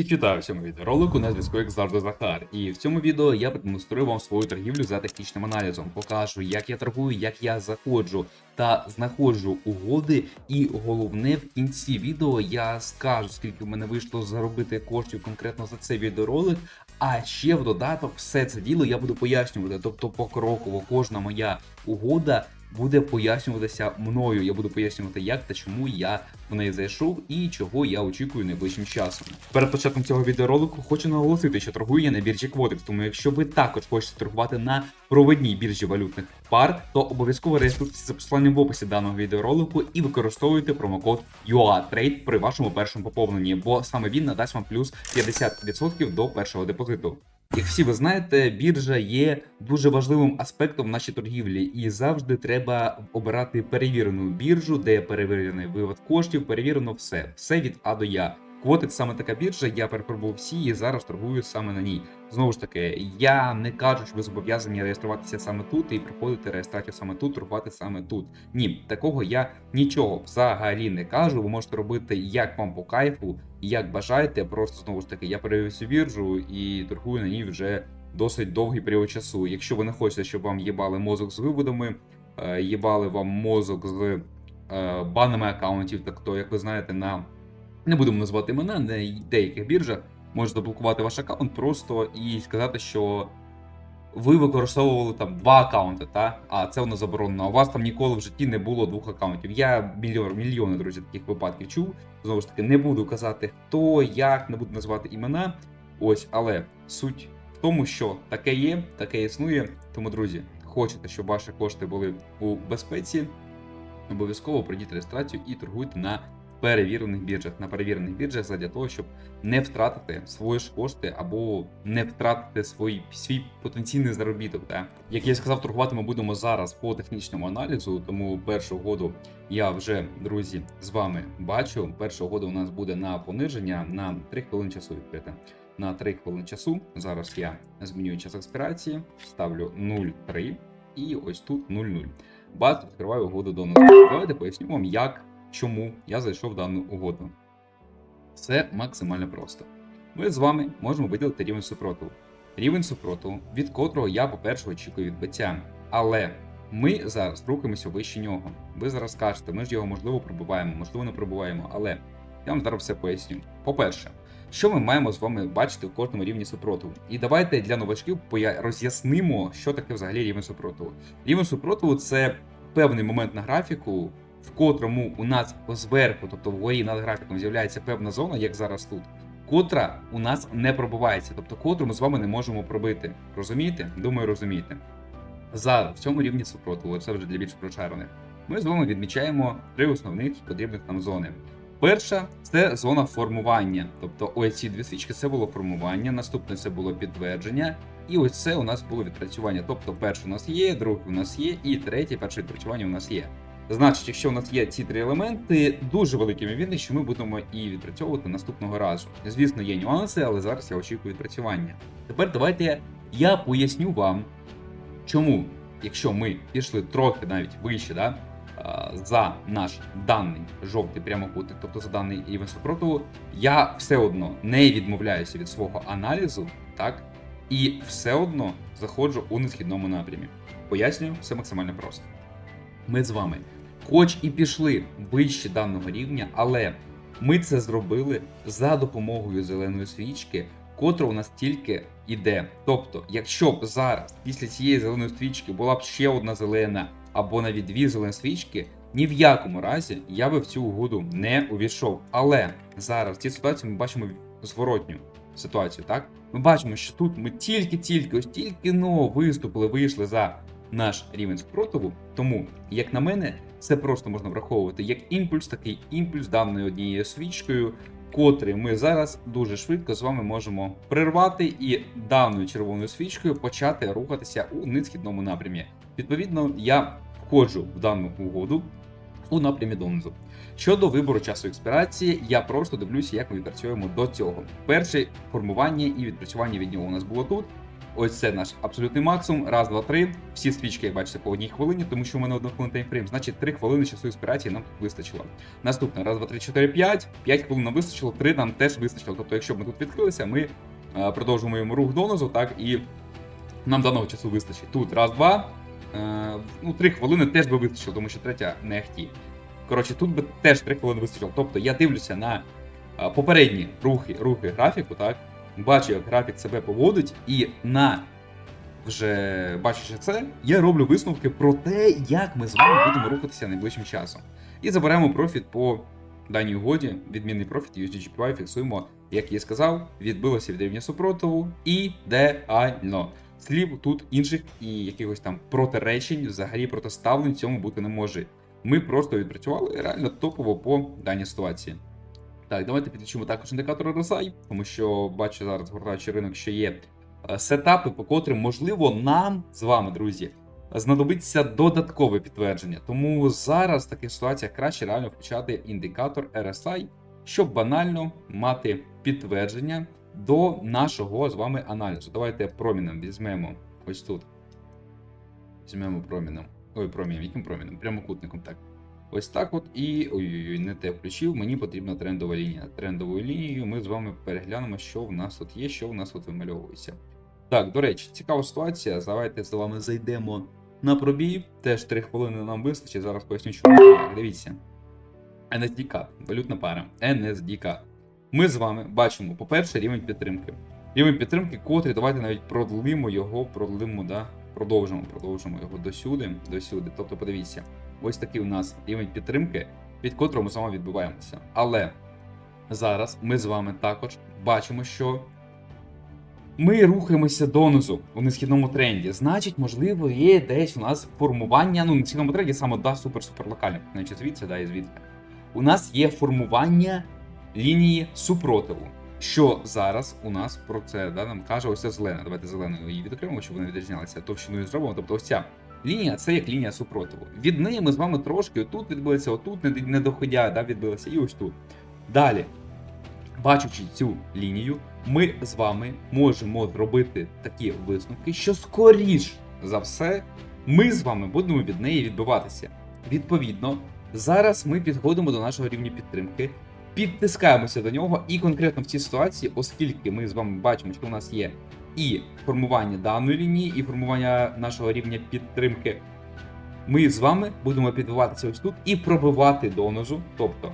Всіх вітаю в відеоролику на зв'язку як завжди Захар. І в цьому відео я продемонструю вам свою торгівлю за технічним аналізом. Покажу, як я торгую, як я заходжу та знаходжу угоди. І головне в кінці відео я скажу, скільки в мене вийшло заробити коштів конкретно за цей відеоролик. А ще в додаток все це діло я буду пояснювати. Тобто покроково кожна моя угода буде пояснюватися мною. Я буду пояснювати, як та чому я в неї зайшов і чого я очікую найближчим часом. Перед початком цього відеоролику хочу наголосити, що торгую я на біржі Quotex, тому якщо ви також хочете торгувати на проводній біржі валютних пар, то обов'язково реєструйтеся за посиланням в описі даного відеоролику і використовуйте промокод UATRADE при вашому першому поповненні, бо саме він надасть вам плюс 50% до першого депозиту. Як всі ви знаєте, біржа є дуже важливим аспектом в нашій торгівлі, і завжди треба обирати перевірену біржу, де перевірений вивод коштів, перевірено все, все від А до Я. Квотик саме така біржа, я перепробував всі і зараз торгую саме на ній. Знову ж таки, я не кажу, що ви зобов'язані реєструватися саме тут і проходити реєстрацію саме тут, торгувати саме тут. Ні, такого я нічого взагалі не кажу. Ви можете робити як вам по кайфу, як бажаєте. Просто знову ж таки, я перевів цю біржу і торгую на ній вже досить довгий період часу. Якщо ви не хочете, щоб вам їбали мозок з виводами, е, їбали вам мозок з е, банами аккаунтів, так то, як ви знаєте, на не будемо назвати імена, на деяких біржах можете заблокувати ваш аккаунт просто і сказати, що ви використовували там два аккаунти, та? а це воно заборонено. У вас там ніколи в житті не було двох аккаунтів. Я мільйон, мільйони, друзі, таких випадків чув. Знову ж таки, не буду казати хто, як, не буду називати імена. Ось, але суть в тому, що таке є, таке існує. Тому, друзі, хочете, щоб ваші кошти були у безпеці, обов'язково пройдіть реєстрацію і торгуйте на перевірених біржах, на перевірених біржах задля того, щоб не втратити свої ж кошти або не втратити свій, свій потенційний заробіток. Так? Як я сказав, торгувати ми будемо зараз по технічному аналізу, тому першу угоду я вже, друзі, з вами бачу. Перша угода у нас буде на пониження на 3 хвилини часу відкрита. На 3 хвилини часу. Зараз я змінюю час експірації, ставлю 0,3 і ось тут 0,0. Бат відкриваю угоду до нас. Давайте поясню як чому я зайшов в дану угоду. Все максимально просто. Ми з вами можемо виділити рівень супротиву. Рівень супротиву, від котрого я, по-перше, очікую відбиття. Але ми зараз рухаємося вище нього. Ви зараз скажете, ми ж його можливо пробуваємо, можливо, не пробуваємо, але я вам зараз все поясню. По-перше, що ми маємо з вами бачити у кожному рівні супротиву? І давайте для новачків роз'яснимо, що таке взагалі рівень супротиву. Рівень супротиву це певний момент на графіку, в котрому у нас зверху, тобто вгорі над графіком, з'являється певна зона, як зараз тут, котра у нас не пробивається, тобто котру ми з вами не можемо пробити. Розумієте? Думаю, розумієте. Зараз в цьому рівні супротиву, це вже для більш прошарених, ми з вами відмічаємо три основних потрібних нам зони. Перша це зона формування. Тобто ось ці дві свічки це було формування, наступне це було підтвердження, і ось це у нас було відпрацювання. Тобто перше у нас є, друге у нас є, і третє, перше відпрацювання у нас є. Значить, якщо у нас є ці три елементи, дуже великі ймовірність, що ми будемо і відпрацьовувати наступного разу. Звісно, є нюанси, але зараз я очікую відпрацювання. Тепер давайте я поясню вам, чому, якщо ми пішли трохи навіть вище, да, за наш даний жовтий прямокутник, тобто за даний рівень супротиву, я все одно не відмовляюся від свого аналізу, так, і все одно заходжу у несхідному напрямі. Пояснюю, все максимально просто. Ми з вами, хоч і пішли вище даного рівня, але ми це зробили за допомогою зеленої свічки, котра у нас тільки іде. Тобто, якщо б зараз після цієї зеленої свічки була б ще одна зелена або навіть дві зелені свічки, ні в якому разі я би в цю угоду не увійшов. Але зараз в цій ситуації ми бачимо зворотню ситуацію, так? Ми бачимо, що тут ми тільки-тільки, ось тільки но виступили, вийшли за наш рівень спротиву. Тому, як на мене, це просто можна враховувати як імпульс, такий імпульс даною однією свічкою, котрий ми зараз дуже швидко з вами можемо прервати і даною червоною свічкою почати рухатися у несхідному напрямі. Відповідно, я входжу в дану угоду у напрямі донзу. Щодо вибору часу експірації, я просто дивлюся, як ми відпрацюємо до цього. Перше формування і відпрацювання від нього у нас було тут. Ось це наш абсолютний максимум. Раз, два, три. Всі свічки, як бачите, по одній хвилині, тому що в мене одна хвилина таймфрейм. Значить, три хвилини часу інспірації нам вистачило. Наступне, раз, два, три, чотири, п'ять. П'ять хвилин нам вистачило, три нам теж вистачило. Тобто, якщо б ми тут відкрилися, ми е, продовжуємо рух донозу, так і нам даного часу вистачить. Тут раз, два. Е, ну, три хвилини теж би вистачило, тому що третя не ахті. Коротше, тут би теж три хвилини вистачило. Тобто я дивлюся на е, попередні рухи, рухи графіку, так? Бачу, як графік себе поводить, і на вже бачачи це, я роблю висновки про те, як ми з вами будемо рухатися найближчим часом. І заберемо профіт по даній угоді, відмінний профіт USDGPY фіксуємо, як я сказав, відбилося від рівня супротиву ідеально. Слів тут інших і якихось там протиречень, взагалі протиставлень цьому бути не може. Ми просто відпрацювали реально топово по даній ситуації. Так, давайте підключимо також індикатор RSI, тому що бачу зараз гортаючий ринок, що є е, сетапи, по котрим можливо нам з вами, друзі, знадобиться додаткове підтвердження. Тому зараз в таких ситуаціях краще реально включати індикатор RSI, щоб банально мати підтвердження до нашого з вами аналізу. Давайте промінем візьмемо ось тут. Візьмемо промінем. Ой, промінем, яким промінем? Прямокутником, так. Ось так от і. Ой-ой-ой, не те включив. Мені потрібна трендова лінія. Трендовою лінією ми з вами переглянемо, що в нас тут є, що в нас тут вимальовується. Так, до речі, цікава ситуація. Давайте з вами зайдемо на пробій. Теж 3 хвилини нам вистачить. Зараз поясню, що. Дивіться. NSDK, валютна пара. NSDK. Ми з вами бачимо, по-перше, рівень підтримки. Рівень підтримки, котрий, давайте навіть продлимо його, продлимо, да, продовжимо, продовжимо його досюди, досюди. Тобто, подивіться, ось такий у нас рівень підтримки, від котрого ми з вами відбуваємося. Але зараз ми з вами також бачимо, що ми рухаємося донизу у несхідному тренді. Значить, можливо, є десь у нас формування. Ну, на несхідному тренді саме да, супер-супер локальне. Значить, звідси, да, і звідси. У нас є формування лінії супротиву. Що зараз у нас про це да, нам каже ось ця зелена. Давайте зеленою її відокремимо, щоб вони відрізнялися товщиною зробимо. Тобто ось ця лінія це як лінія супротиву. Від неї ми з вами трошки отут відбилися, отут не, доходя, да, відбилися, і ось тут. Далі, бачачи цю лінію, ми з вами можемо зробити такі висновки, що скоріш за все ми з вами будемо від неї відбиватися. Відповідно, зараз ми підходимо до нашого рівня підтримки, підтискаємося до нього, і конкретно в цій ситуації, оскільки ми з вами бачимо, що у нас є і формування даної лінії, і формування нашого рівня підтримки, ми з вами будемо підбиватися ось тут і пробивати донозу. Тобто,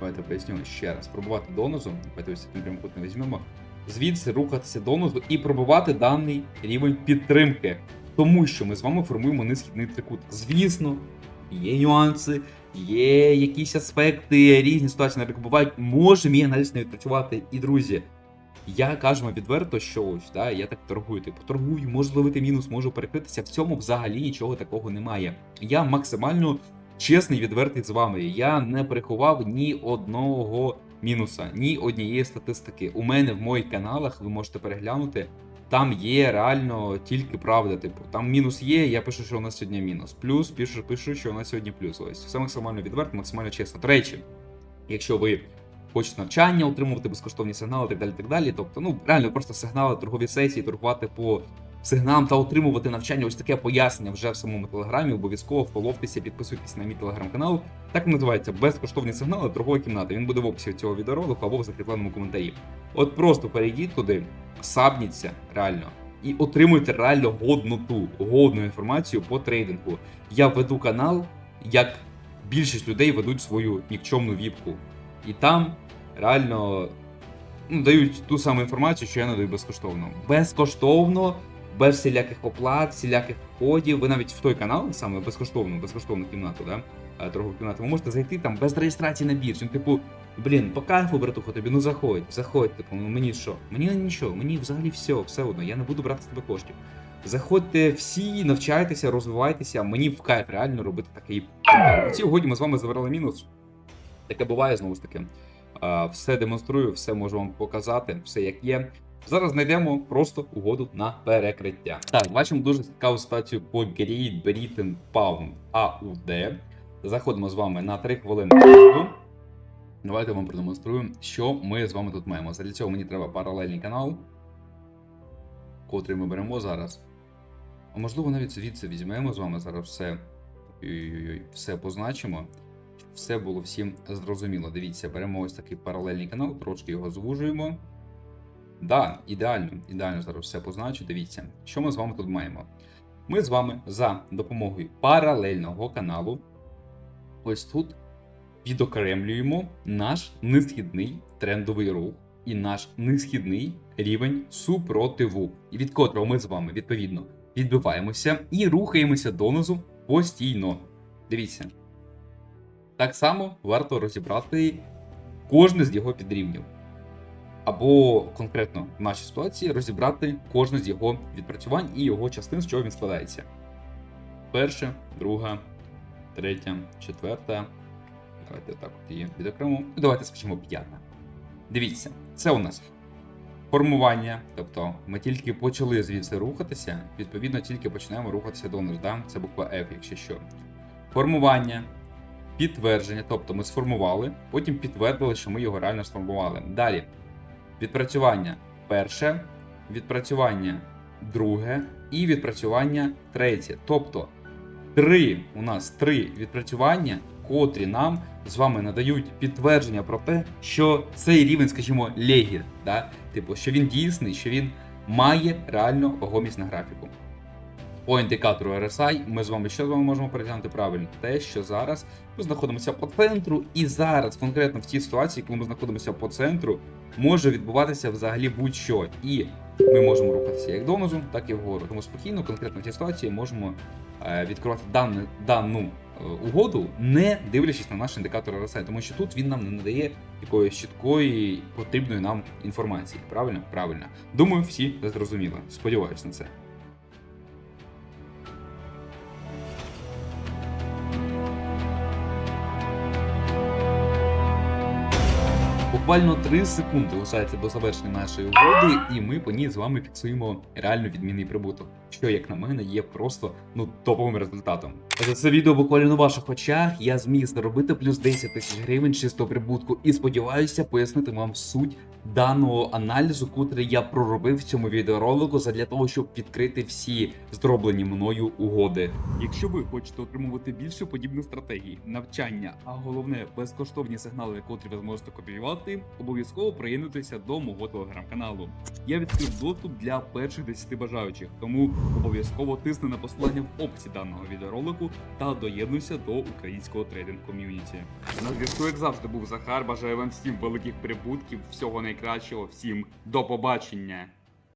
давайте поясню ще раз: пробивати донозу, давайте ось цим прямокутним візьмемо, звідси рухатися донозу і пробивати даний рівень підтримки. Тому що ми з вами формуємо несхідний трикут. Звісно, є нюанси, є якісь аспекти, різні ситуації, наприклад, бувають, може мій аналіз не відпрацювати. І друзі, я кажу відверто, що ось да, я так торгую. Типу торгую, можу зловити мінус, можу перекритися. В цьому взагалі нічого такого немає. Я максимально чесний, відвертий з вами. Я не приховав ні одного мінуса, ні однієї статистики. У мене в моїх каналах ви можете переглянути. Там є реально тільки правда. Типу, там мінус є, я пишу, що у нас сьогодні мінус. Плюс пишу, пишу, що у нас сьогодні плюс. Ось все максимально відверто, максимально чесно. До речі, якщо ви хочете навчання, отримувати безкоштовні сигнали, так далі, так далі. Тобто, ну реально просто сигнали, торгові сесії, торгувати по сигналам та отримувати навчання. Ось таке пояснення вже в самому телеграмі. Обов'язково фоловтеся, підписуйтесь на мій телеграм-канал. Так називається безкоштовні сигнали торгової кімнати. Він буде в описі цього відеоролику або в закріпленому коментарі. От просто перейдіть туди, сабніться реально. І отримуйте реально годноту, годну інформацію по трейдингу. Я веду канал, як більшість людей ведуть свою нікчомну віпку. І там реально ну, дають ту саму інформацію, що я надаю безкоштовно. Безкоштовно, без всіляких оплат, всіляких кодів. Ви навіть в той канал, саме безкоштовну, безкоштовну кімнату, да? е, торгову кімнату, ви можете зайти там без реєстрації на біржі. Ну, типу, блін, по кайфу, братуху, тобі, ну заходь, заходь, типу, ну мені що? Мені нічого, мені взагалі все, все одно, я не буду брати з тебе коштів. Заходьте всі, навчайтеся, розвивайтеся. Мені в кайф реально робити такий. У цій угоді ми з вами заверили мінус. Таке буває знову ж таки. Все демонструю, все можу вам показати, все як є. Зараз знайдемо просто угоду на перекриття. Так, бачимо дуже цікаву статтю по Great Britain Pound AUD. Заходимо з вами на 3 хвилини. Давайте вам продемонструю, що ми з вами тут маємо. Для цього мені треба паралельний канал. котрий ми беремо зараз. А можливо, навіть звідси візьмемо з вами зараз все. Все позначимо. Все було всім зрозуміло. Дивіться, беремо ось такий паралельний канал, трошки його звужуємо. Да, ідеально, ідеально зараз все позначу. Дивіться, що ми з вами тут маємо. Ми з вами за допомогою паралельного каналу, ось тут відокремлюємо наш несхідний трендовий рух і наш несхідний рівень супротиву, від котрого ми з вами відповідно відбиваємося і рухаємося донизу постійно. Дивіться. Так само варто розібрати кожне з його підрівнів. Або конкретно в нашій ситуації розібрати кожне з його відпрацювань і його частин, з чого він складається. Перша, друга, третя, четверта. Давайте так от її відокремо. І давайте скажімо п'ята. Дивіться, це у нас формування. Тобто ми тільки почали звідси рухатися, відповідно, тільки починаємо рухатися донизу. Да? Це буква F, якщо що. Формування, підтвердження, тобто ми сформували, потім підтвердили, що ми його реально сформували. Далі відпрацювання перше, відпрацювання друге і відпрацювання третє. Тобто три у нас три відпрацювання, котрі нам з вами надають підтвердження про те, що цей рівень, скажімо, легір, да? типу, що він дійсний, що він має реально вагомість на графіку. По індикатору RSI ми з вами що з вами можемо переглянути правильно? Те, що зараз ми знаходимося по центру, і зараз, конкретно в цій ситуації, коли ми знаходимося по центру, може відбуватися взагалі будь-що. І ми можемо рухатися як донизу, так і вгору. Тому спокійно, конкретно в цій ситуації можемо е, відкривати дану, дану е, угоду, не дивлячись на наш індикатор RSI, тому що тут він нам не надає якоїсь чіткої потрібної нам інформації. Правильно? Правильно. Думаю, всі зрозуміли. Сподіваюсь на це. Буквально 3 секунди лишається до завершення нашої угоди, і ми по ній з вами фіксуємо реально відмінний прибуток, що, як на мене, є просто ну топовим результатом. За це відео буквально на ваших очах я зміг заробити плюс 10 тисяч гривень чистого прибутку, і сподіваюся пояснити вам суть даного аналізу, котрий я проробив в цьому відеоролику, задля того, щоб відкрити всі зроблені мною угоди. Якщо ви хочете отримувати більше подібних стратегій, навчання, а головне безкоштовні сигнали, котрі ви зможете копіювати, обов'язково приєднуйтеся до мого телеграм-каналу. Я відкрив доступ для перших 10 бажаючих, тому обов'язково тисни на посилання в описі даного відеоролику та доєднуйся до українського трейдинг ком'юніті. На зв'язку, як завжди, був Захар. Бажаю вам всім великих прибутків, всього найкращого, всім до побачення.